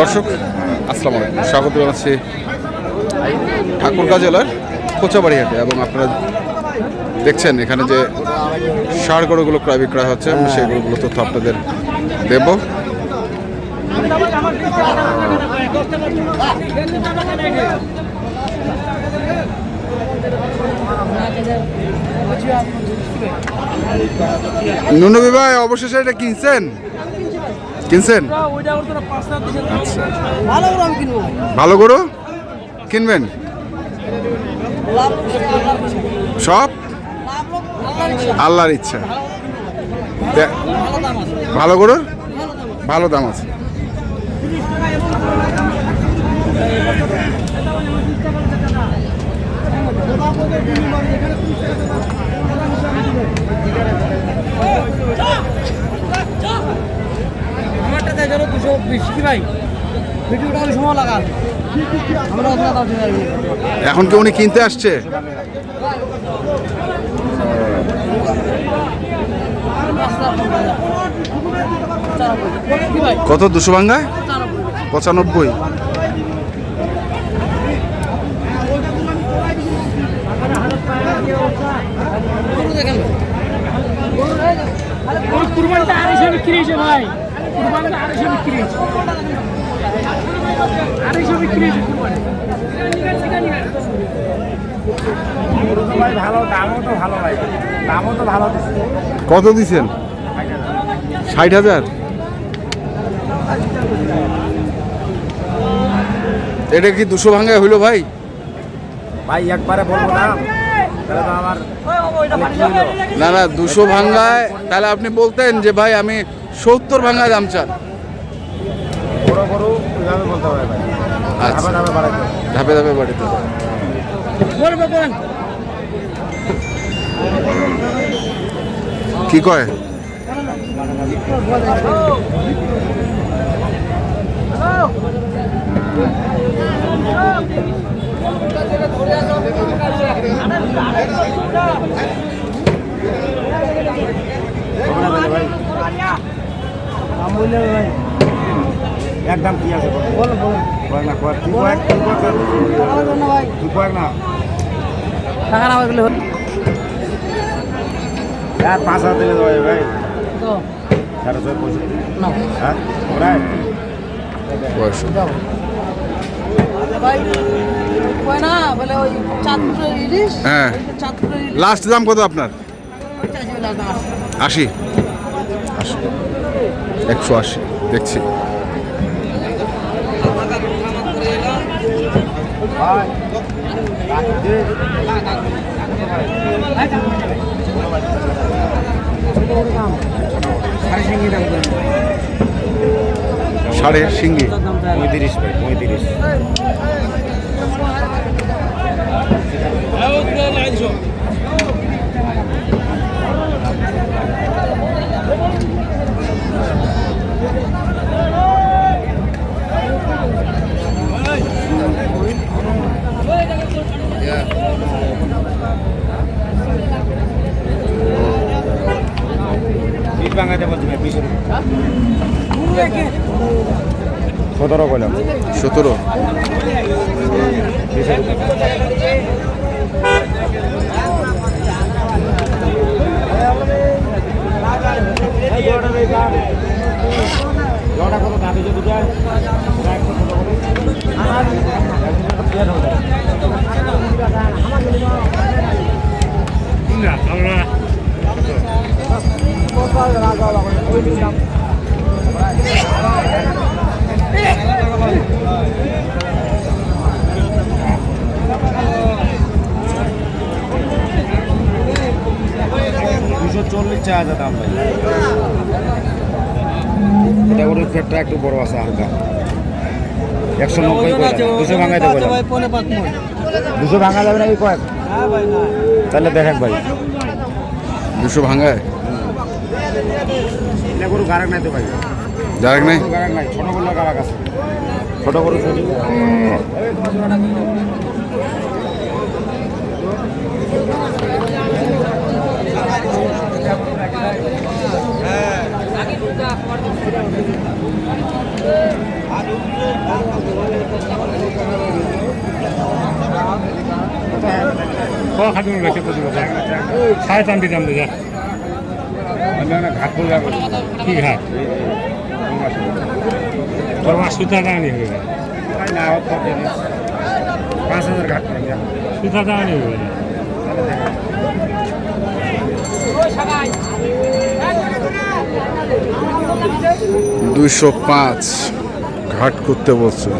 দর্শক, আসসালামু আলাইকুম। স্বাগত জানাচ্ছি ঠাকুরগাঁ জেলার কোচাবাড়ি হাটে এবং আপনারা দেখছেন এখানে যে সার গরুগুলো ক্রয় বিক্রয় হচ্ছে, আমি সেই গরুগুলো তথ্য আপনাদের দেব। নুনবী ভাই অবশেষে এটা কিনছেন? কিনছেন? আচ্ছা। ভালো গরু? কিনবেন। সব? আল্লাহর ইচ্ছা। ভালো গরুর ভালো দাম আছে। আমারটা চাই ধরো দুশো বিশ। কি ভাই? ভিডিওটা ওই সময় লাগান। আমরা আপনার দাম এখন কি উনি কিনতে আসছে? কত? দুশো ভাঙ্গায়? পঁচানব্বই। পঁচানব্বই গরু দেখেন আড়াইশো বিক্রি হয়েছে ভাই। কুরবানিটা আড়াইশো বিক্রি হয়েছে। আড়াইশো বিক্রি হয়েছে কুরবানি ভাই ভালো দামও তো ভালো ভাই দামও তো ভালো কত দিছেন? ষাট হাজার। এটা কি দুশো ভাঙ্গায় হইল ভাই? ভাই একবারে বলব না। না না দুশো ভাঙ্গায় তাহলে আপনি বলতেন যে ভাই আমি সত্তর ভাঙ্গায় দাম চান আচ্ছা। ধাপে ধাপে বাড়িতে কি কয়? একদম কি আছে? বল বলো। কয়েক না কয়েক তুই কয়েক তুই কয়েক তুই কয়েক না? টাকা না গেলে আর পাঁচ হাজার দিলে দেওয়া ভাই। তো। তেরো ছয় পঁয়ষট্টি। না হ্যাঁ ওরাই? বয়স ভাই হ্যাঁ। লাস্ট দাম কত আপনার? আশি আশি? একশো আশি দেখছি। সাড়ে সিঙ্গি পঁয়ত্রিশ পঁয়ত্রিশ বিশ বাঙাইতে বলছি ভাই বিশ সতেরো কইলাম সতেরো। জটা এটা ওর ফেটটা একটু বড় আছে হালকা। একশো নব্বই দুশো ভাই পনে দুশো ভাঙা যাবে না এই কয়েক? ভাই তাহলে দেখেন ভাই দুশো ভাঙ্গায় এটা গরু গারাক নাই তো ভাই। যারা নাই? গরু গারাক নাই ছোট গরু গারাক আছে। ছোট গরু খাদুন গেছে কত কথা সাড়ে চান দিতাম যা ঘাট করে যাব কি ঘাট তোর মা সুতা দাঁড়ানি হয়ে গেল পাঁচ হাজার ঘাট সুতা দাঁড়ানি হয়ে গেল দুইশো পাঁচ ঘাট করতে বলছে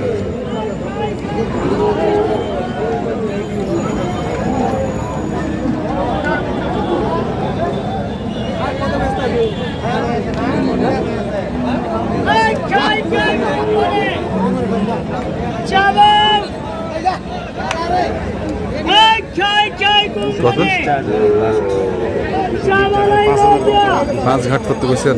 কত পাঁচ ঘাট করতে বলছেন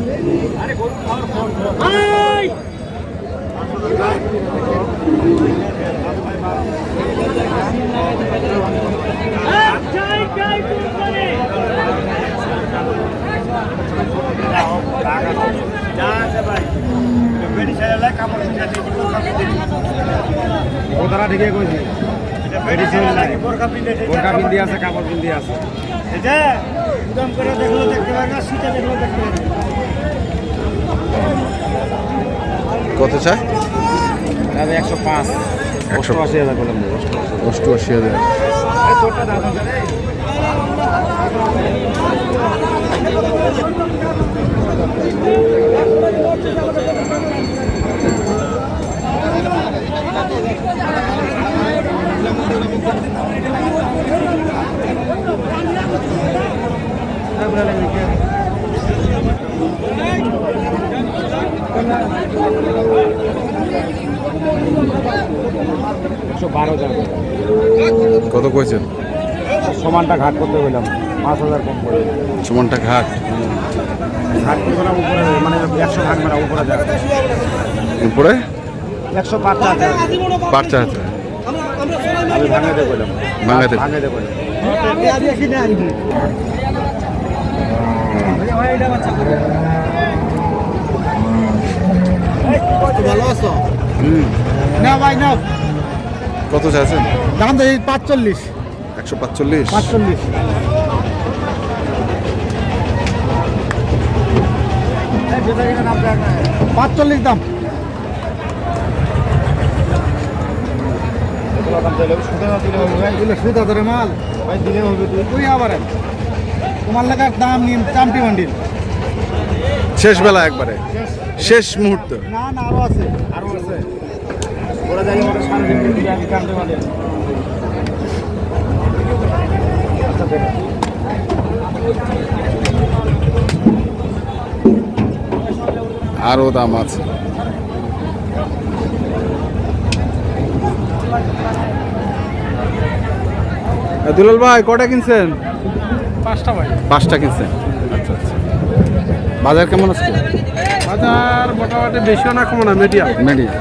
কথাটা ঠিকই কইছি বোরকা পিন্দি আছে কাপড় পিন্দি আছে। কত চাই তাহলে একশো পাঁচ। একশো আশি হাজার করলাম অষ্টআশি হাজার। একশো কত কইছেন? সমানটা ঘাট করতে বললাম পাঁচ হাজার কম করে। সমানটা ঘাট? ঘাট করবে না উপরে মানে একশো ঘাট মানে উপরে যাবে উপরে? একশো পাঁচ হাজার পাঁচটা হাতে আমি ভাঙে দিয়ে বললাম ভাঙে দিয়ে। ভাঙে দিয়ে বললাম ভালো আছো? না ভাই না। কত চাইছেন? দাম তো এই পাঁচচল্লিশ। একশো পাঁচচল্লিশ? পাঁচচল্লিশ। পাঁচচল্লিশ দাম। সুতা ধরে মাল। তুই আবার তোমার লেখার দাম নিন চামটি মান্ডির শেষ বেলা একবারে। শেষ মুহূর্ত। না না আরও আছে আরও আছে। ওরা ওরা আমি পারে। আরও দাম আছে। দুলাল ভাই কটা কিনছেন? পাঁচটা ভাই। পাঁচটা কিনছেন। বাজার কেমন আছে? বাজার মোটামুটি বেশিও না কমো না মিডিয়াম মিডিয়াম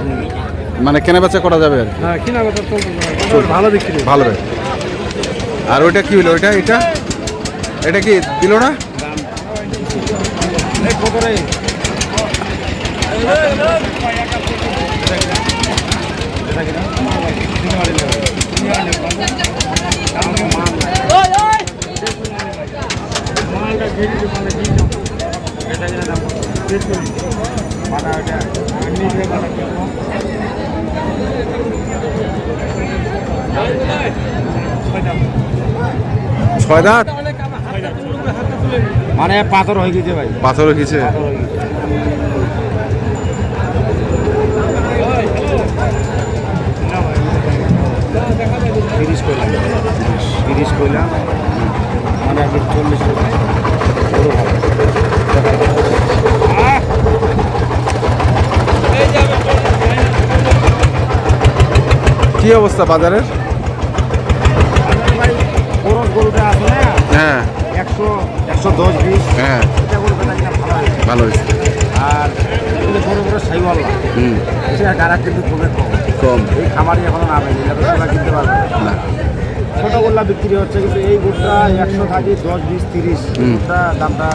মানে কেনা বেচা করা যাবে আর কি। হ্যাঁ কিনা কথা চলতে ভালো বিক্রি। ভালো রে আর ওইটা কি হলো? ওইটা এটা? এটা কি দিল না? রে ছয় দাঁত? মানে পাথর হয়ে গেছে ভাই। পাথর হয়ে গেছে তিরিশ কইলাম তিরিশ কইলাম মানে আপনি চল্লিশ কইলাম বড় হবে। কি অবস্থা বাজারের? হ্যাঁ। হ্যাঁ। ভালো হয়েছে। আর এগুলো বড় বড় সাইওয়াল্লা হুম। সেটা গাড়া কিন্তু খুবই কম। কম। এই খামারি এখনও না সবাই কিনতে পারবে না। ছোটোগুলা বিক্রি হচ্ছে কিন্তু এই গুড়টা একশো থাকি দশ বিশ তিরিশ। গুড়টা দামটা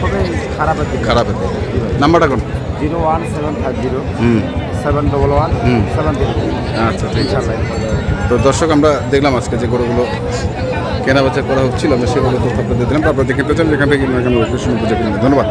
খুবই খারাপের দিকে। খারাপ হতে নাম্বারটা কোন? Zero one seven five zero. Hmm. Seven double one. Seven আচ্ছা ঠিক আছে। তো দর্শক আমরা দেখলাম আজকে যে গরুগুলো কেনা বেচা করা হচ্ছিল আমরা সেগুলো তথ্য আপনাদের দিলাম। তারপর দেখে পেয়েছিলাম যেখান থেকে ধন্যবাদ।